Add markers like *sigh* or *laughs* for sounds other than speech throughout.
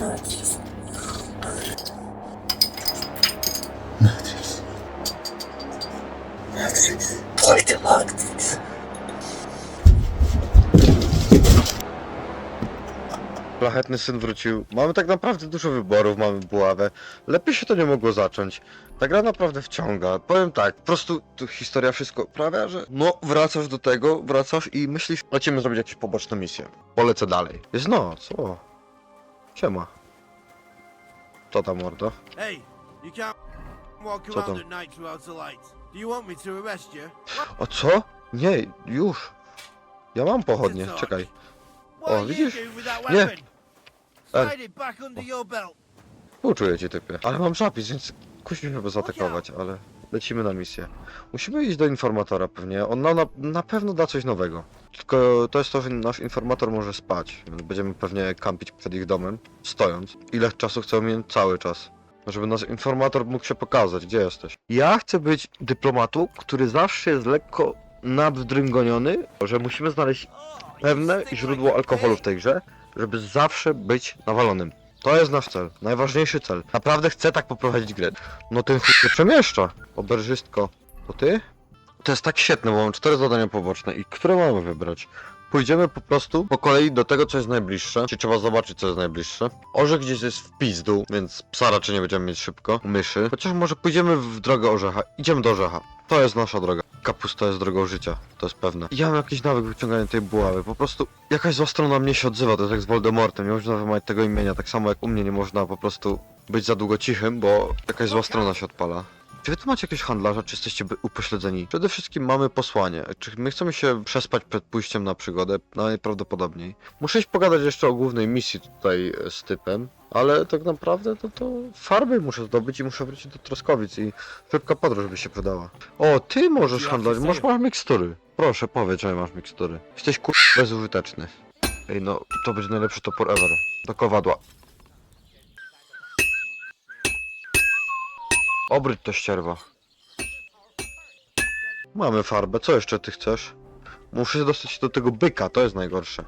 Matrix. Matrix. Matrix. Pójdę Matrix. Szlachetny syn wrócił. Mamy tak naprawdę dużo wyborów, mamy buławę. Lepiej się to nie mogło zacząć. Ta gra naprawdę wciąga. Powiem tak, po prostu tu historia wszystko prawia, że no wracasz do tego, wracasz i myślisz, lecimy zrobić jakieś poboczne misje. Polecę dalej. Jest noc, o. Siema. Co tam mordo? Hey, you can't walk Co around tam? at night without the lights. Do you want me to arrest you? O co? Nie, już. Ja mam pochodnie, Ty co? czekaj. What O, you widzisz? doing with that Nie. weapon? Ej. Slide it back under your belt. Współczuję ci typie. Ale mam zapis, więc kusi mnie zaatakować, ale lecimy na misję. Musimy iść do informatora pewnie. On na, na pewno da coś nowego. Tylko to jest to, że nasz informator może spać. Będziemy pewnie kampić przed ich domem, stojąc. Ile czasu chcą mieć? Cały czas. Żeby nasz informator mógł się pokazać, gdzie jesteś. Ja chcę być dyplomatą, który zawsze jest lekko nadwdręgoniony, że musimy znaleźć pewne źródło alkoholu w tej grze, żeby zawsze być nawalonym. To jest nasz cel, najważniejszy cel. Naprawdę chcę tak poprowadzić grę. No ten chuj się przemieszcza. Oberżystko. To ty? To jest tak świetne, bo mam cztery zadania poboczne i które mamy wybrać? Pójdziemy po prostu po kolei do tego, co jest najbliższe. Czy trzeba zobaczyć, co jest najbliższe. Orzech gdzieś jest w pizdu, więc psa raczej nie będziemy mieć szybko. Myszy. Chociaż może pójdziemy w drogę orzecha. Idziemy do orzecha. To jest nasza droga. Kapusta jest drogą życia, to jest pewne. Ja mam jakiś nawyk wyciągania tej buławy. Po prostu jakaś zła strona mnie się odzywa, to jest jak z Voldemortem. Nie można wymawiać tego imienia, tak samo jak u mnie nie można po prostu być za długo cichym, bo jakaś zła strona się odpala. Czy wy tu macie jakiegoś handlarza, czy jesteście upośledzeni? Przede wszystkim mamy posłanie. Czy my chcemy się przespać przed pójściem na przygodę? Najprawdopodobniej. Muszę iść pogadać jeszcze o głównej misji tutaj e, z typem, ale tak naprawdę to, to farby muszę zdobyć i muszę wrócić do Troskowic i szybka podróż by się przydała. O, ty możesz się masz, masz mikstury. Proszę, powiedz, że masz mikstury. Jesteś kur... bezużyteczny. Ej, no, to będzie najlepszy topór ever. Do kowadła. Obryć to ścierwo. Mamy farbę, co jeszcze ty chcesz? Muszę się dostać do tego byka, to jest najgorsze.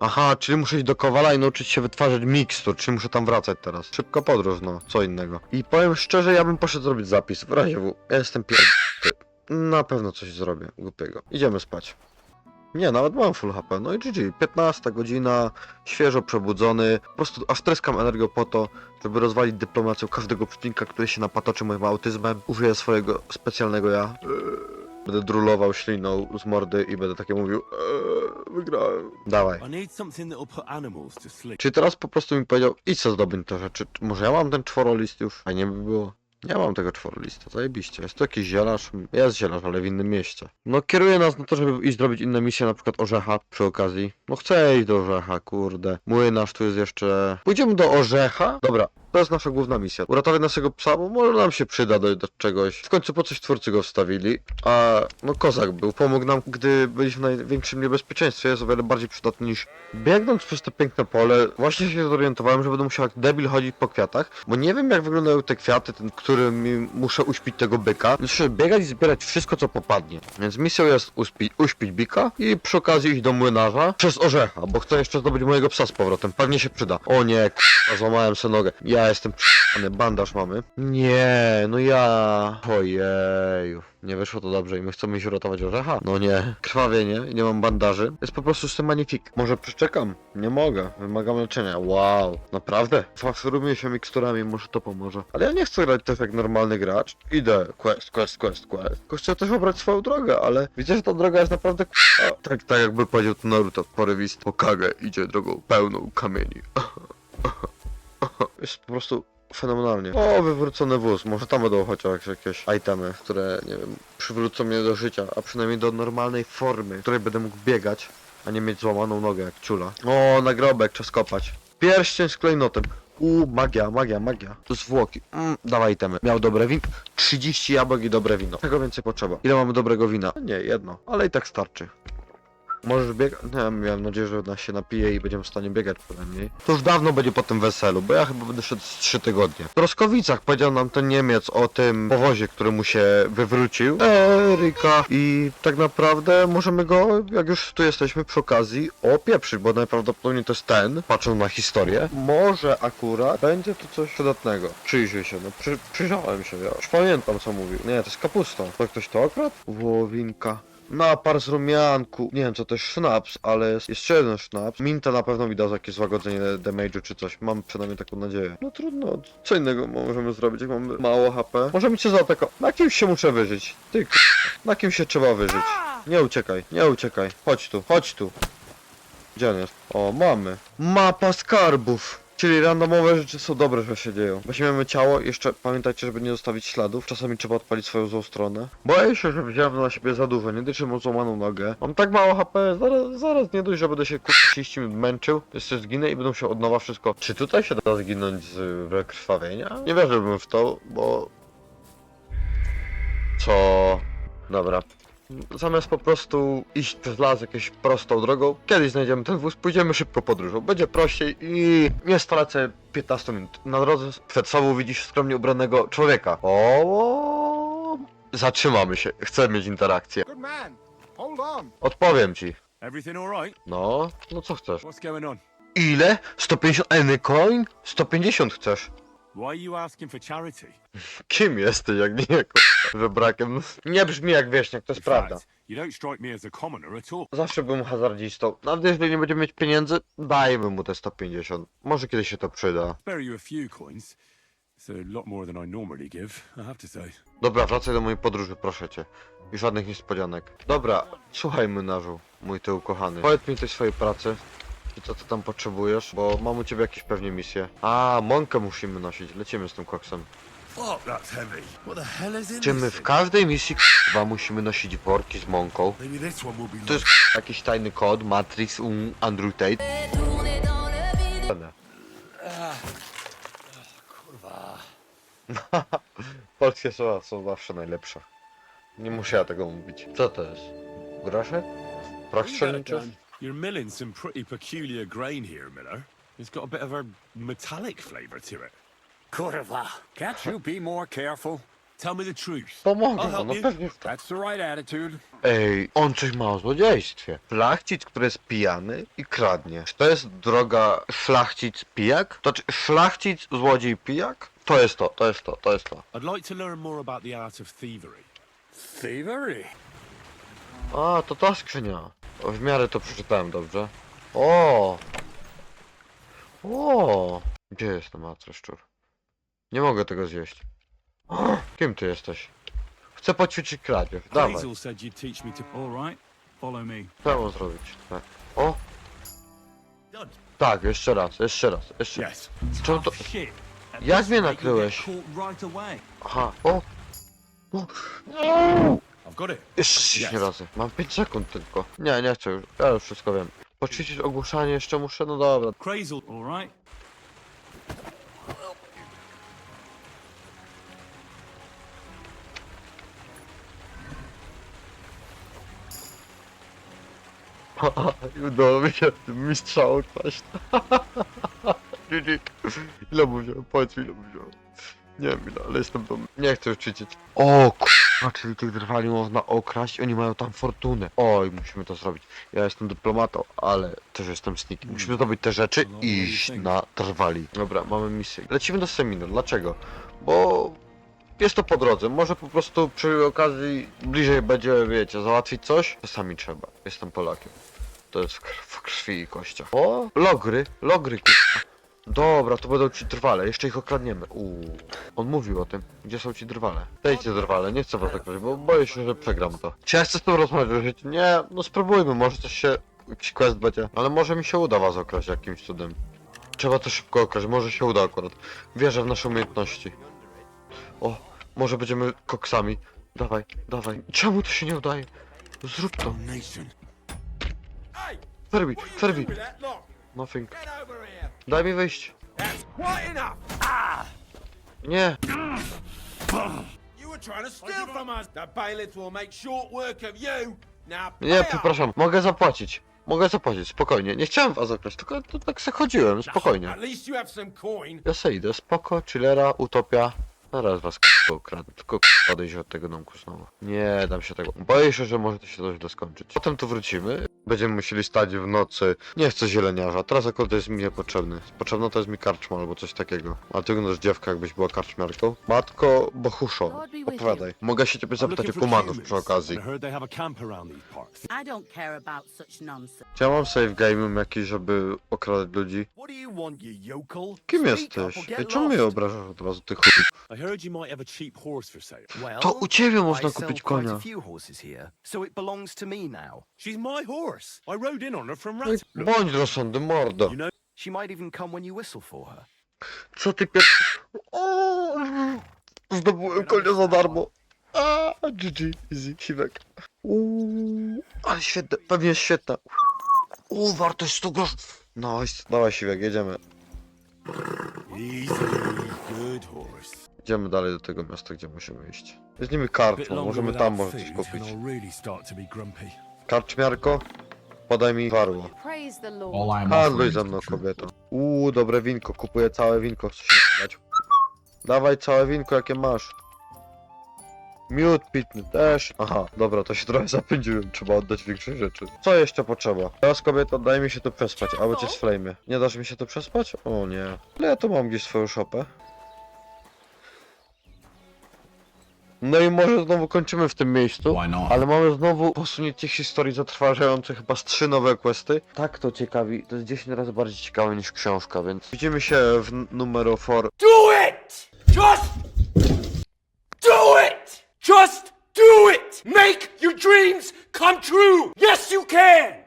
Aha, czyli muszę iść do Kowala i nauczyć się wytwarzać mikstur, czyli muszę tam wracać teraz. Szybka podróż, no, co innego. I powiem szczerze, ja bym poszedł zrobić zapis, w razie W. Ja jestem pier... Na pewno coś zrobię, głupiego. Idziemy spać. Nie, nawet mam full HP, no i GG. 15 godzina, świeżo przebudzony. Po prostu aż tryskam energią po to, żeby rozwalić dyplomacją każdego przeciwnika, który się napatoczy moim autyzmem. Użyję swojego specjalnego ja. Będę drulował śliną z mordy i będę takie mówił eee, wygrałem. Dawaj. To. Czy teraz po prostu mi powiedział, idź co zdobędź te rzeczy. Czy Może ja mam ten czworolist już? A nie by było. Nie mam tego czworolista, zajebiście. Jest to jakiś zielarz? Jest zielarz, ale w innym mieście. No kieruje nas na to, żeby iść zrobić inne misje, na przykład Orzecha przy okazji. No chcę iść do Orzecha, kurde. Młynarz tu jest jeszcze... Pójdziemy do Orzecha? Dobra, to jest nasza główna misja. Uratować naszego psa, bo może nam się przyda do, do czegoś. W końcu po coś twórcy go wstawili. A no kozak był. Pomógł nam, gdy byliśmy w największym niebezpieczeństwie. Jest o wiele bardziej przydatny niż biegnąc przez to piękne pole. Właśnie się zorientowałem, że będę musiał jak debil chodzić po kwiatach, bo nie wiem jak wyglądają te kwiaty, ten, którymi muszę uśpić tego byka. Muszę biegać i zbierać wszystko co popadnie. Więc misją jest uśpi, uśpić bika i przy okazji iść do młynarza przez orzecha, bo chcę jeszcze zdobyć mojego psa z powrotem. Pewnie się przyda. O nie, k***a, złamałem sobie nogę. Ja jestem p***ny, bandaż mamy. Nie, no ja... Ojeju. Nie wyszło to dobrze i my chcemy się uratować orzecha? No nie. Krwawienie i nie mam bandaży. Jest po prostu z tym magnifik. Może przeczekam? Nie mogę. Wymagam leczenia. Wow. Naprawdę? Faszerujmy się miksturami, może to pomoże. Ale ja nie chcę grać też jak normalny gracz. Idę. Quest, quest, quest, quest. Tylko chcę też obrać swoją drogę, ale widzę, że ta droga jest naprawdę k***a. Tak, tak jakby powiedział to Naruto. Porywist. Hokage idzie drogą pełną kamieni. *laughs* *laughs* Jest po prostu fenomenalnie. O, wywrócony wóz. Może tam będą chociaż jakieś itemy, które, nie wiem, przywrócą mnie do życia, a przynajmniej do normalnej formy, w której będę mógł biegać, a nie mieć złamaną nogę jak ciula. O, nagrobek, czas kopać. Pierścień z klejnotem. U, magia, magia, magia. To zwłoki. Mm, dawaj itemy. Miał dobre wino. 30 jabłek i dobre wino. Tego więcej potrzeba. Ile mamy dobrego wina? Nie, jedno. Ale i tak starczy. Możesz biegać? Nie, miałem nadzieję, że ona się napije i będziemy w stanie biegać przynajmniej. To już dawno będzie po tym weselu, bo ja chyba będę szedł z 3 tygodnie. W Troskowicach powiedział nam ten Niemiec o tym powozie, który mu się wywrócił. Eryka. I tak naprawdę możemy go, jak już tu jesteśmy przy okazji, opieprzyć, bo najprawdopodobniej to jest ten, patrząc na historię. Może akurat będzie tu coś przydatnego. Przyjrzyj się, no przy, przyjrzałem się, ja już pamiętam co mówił. Nie, to jest kapusta. To ktoś to okradł? Wołowinka. Napar z rumianku. Nie wiem co to jest sznaps, ale jest jeszcze jeden sznaps. Minta na pewno mi da jakieś złagodzenie damage'u czy coś. Mam przynajmniej taką nadzieję. No trudno, co innego możemy zrobić, jak mamy mało HP? Możemy cię zaatakować. Na kimś się muszę wyżyć. Ty k***. Na kimś się trzeba wyżyć. Nie uciekaj, nie uciekaj. Chodź tu, chodź tu. Gdzie on jest? O, mamy. Mapa skarbów. Czyli randomowe rzeczy są dobre, że się dzieją. Weźmiemy ciało, jeszcze pamiętajcie, żeby nie zostawić śladów. Czasami trzeba odpalić swoją złą stronę. Boję się, że wziąłem na siebie za dużo, nie dość, mam złamaną nogę. Mam tak mało HP, zaraz, zaraz nie dość, że będę się kurczę 30 minut męczył. Jeszcze zginę i będą się od nowa wszystko. Czy tutaj się da zginąć z wykrwawienia? Nie wierzyłbym w to, bo... Co? Dobra. Zamiast po prostu iść przez las jakąś prostą drogą, kiedyś znajdziemy ten wóz, pójdziemy szybko podróżą. Będzie prościej i nie stracę 15 minut. Na drodze przed sobą widzisz skromnie ubranego człowieka. O, zatrzymamy się. Chcę mieć interakcję. Good man. Hold on. Odpowiem ci. Everything? No, no co chcesz? What's going on? Ile? 150 eny coin? 150 chcesz? Why are you asking for charity? Kim jesteś, jak nie k***a, żebrakiem? Nie brzmi jak wieśniak, to jest prawda. fact, you don't strike me as a commoner at all. Zawsze byłem hazardzistą. Nawet jeżeli nie będziemy mieć pieniędzy, dajmy mu te 150. Może kiedyś się to przyda. Spare you a few coins. It's a lot more than I normally give, I have to say. Dobra, wracaj do mojej podróży, proszę cię. I żadnych niespodzianek. Dobra, słuchaj mynarzu, mój ty ukochany. Powiedz mi coś swojej pracy. I co ty tam potrzebujesz? Bo mam u ciebie jakieś pewnie misje. A, mąkę musimy nosić. Lecimy z tym koksem. Fuck, that's heavy. What the hell is in Czy my this w thing? każdej misji k***wa musimy nosić worki z mąką? Maybe this one will be To jest jakiś tajny kod, Matrix, um, Andrew Tate. Będę. *laughs* Polskie słowa są zawsze najlepsze. Nie muszę ja tego mówić. Co to jest? Grosze? Proch strzelniczy? You're milling some pretty peculiar grain here, Miller. It's got a bit of a metallic flavour to it. Kurwa, can't you be more careful? Tell me the truth. Pomogę, I'll help no you. pewnie w to. That's the right attitude. Ej, on coś ma o złodziejstwie. Szlachcic, który jest pijany i kradnie. Czy to jest droga szlachcic pijak? To czy szlachcic, złodziej pijak? To jest to, to jest to, to jest to. I'd like to learn more about the art of thievery. Thievery. A, to ta skrzynia. O, W miarę to przeczytałem dobrze. O! O! Gdzie jest ten matry szczur? Nie mogę tego zjeść. *gasps* Kim ty jesteś? Chcę poćwiczyć kradzież. Dawaj. Hazel said you'd teach me to... All right, follow me. Co mam zrobić? Tak. O! Done. Tak, jeszcze raz, jeszcze raz, jeszcze Yes. Czemu to... Shit. At Jak this mnie rate, you'll nakryłeś? get caught right away. Aha, o! o. I've got it. Jeszcze 10 razy. Mam 5 sekund tylko. Nie, nie chcę już. Ja już wszystko wiem. Poćwiczyć ogłuszanie jeszcze muszę? No dobra. Crazel. All right. *laughs* Udało mi się tym mistrza okraść. GG. *laughs* Ile mu wziąłem? Powiedz mi ile mu wziąłem. Nie wiem ile, ale jestem dumny. Nie chcę już ćwiczyć. O k***a, czyli tych drwali można okraść, oni mają tam fortunę. Oj, musimy to zrobić. Ja jestem dyplomatą, ale też jestem sneaky. Musimy zdobyć te rzeczy i iść na drwali. Dobra, mamy misję. Lecimy do seminar. Dlaczego? Bo jest to po drodze. Może po prostu przy okazji bliżej będzie, wiecie, załatwić coś. Czasami trzeba. Jestem Polakiem. To jest w, kr- w krwi i kościach. O! Logry, logry kurwa. Dobra, to będą ci drwale, jeszcze ich okradniemy. Uuu. On mówił o tym. Gdzie są ci drwale? Dajcie drwale, nie chcę was bo boję się, że przegram to. Czy ja chcę z tym rozmawiać? Nie, no spróbujmy, może coś się... Jakiś quest będzie. Ale może mi się uda was okraść jakimś cudem. Trzeba to szybko okraść, może się uda akurat. Wierzę w nasze umiejętności. O, może będziemy koksami. Dawaj, dawaj. Czemu to się nie udaje? Zrób to. Ferbi, Ferbi. Nothing. Daj mi wyjść. Enough. Nie. Nie, przepraszam, mogę zapłacić. Mogę zapłacić, spokojnie. Nie chciałem was okraść, tylko to tak se chodziłem, spokojnie. Ja se idę, spoko, chillera, utopia. Zaraz was k***a ukradnę, tylko k***a odejść od tego domku znowu. Nie dam się tego. Boję się, że może to się źle skończyć. Potem tu wrócimy. Będziemy musieli stać w nocy. Nie chcę zieleniarza, teraz akurat jest mi niepotrzebny. Potrzebna to jest mi karczma albo coś takiego. A ty wyglądasz dziewka, jakbyś była karczmiarką. Matko Bohuszo, opowiadaj. Mogę się ciebie zapytać o kumanów przy okazji. Czy ja mam save game'em jakiś, żeby okradać ludzi? Kim jesteś? Ej, czemu mnie obrażasz od razu, ty chuj? To u ciebie można kupić konia. so it belongs to me now. She's my horse. I rode in on her from Rat. Bądź rozsądny, mordo. you know, She might even come when you whistle for her. Co ty pier... O, Zdobyłem konia za darmo. A, GG, easy, siwek. Uuu, ale świetne, pewnie jest świetna. Uuu, wartość 100 groszy. Nice. Dawaj siwek, jedziemy. easy, good horse. Idziemy dalej do tego miasta, gdzie musimy iść. Weźmiemy longer możemy tam może coś kupić. and I'll really start to be grumpy. Karczmiarko, podaj mi warło. Praise the Lord. Handluj offering ze is mną, the truth. kobieto. Uuu, dobre winko, kupuję całe winko, chcę się dać. Dawaj całe winko, jakie masz. Miód pitny też. Aha, dobra, to się trochę zapędziłem, trzeba oddać większość rzeczy. Co jeszcze potrzeba? Teraz kobieto, daj mi się tu przespać, albo cię sflejmy. Nie dasz mi się tu przespać? O nie. Ale ja tu mam gdzieś swoją szopę. No i może znowu kończymy w tym miejscu. Why not? Ale mamy znowu posunięcie historii zatrważające chyba z trzy nowe questy. Tak to ciekawi, to jest 10 razy bardziej ciekawe niż książka, więc widzimy się w n- numero 4. Do it! Just do it! Just do it! Make your dreams come true! Yes, you can!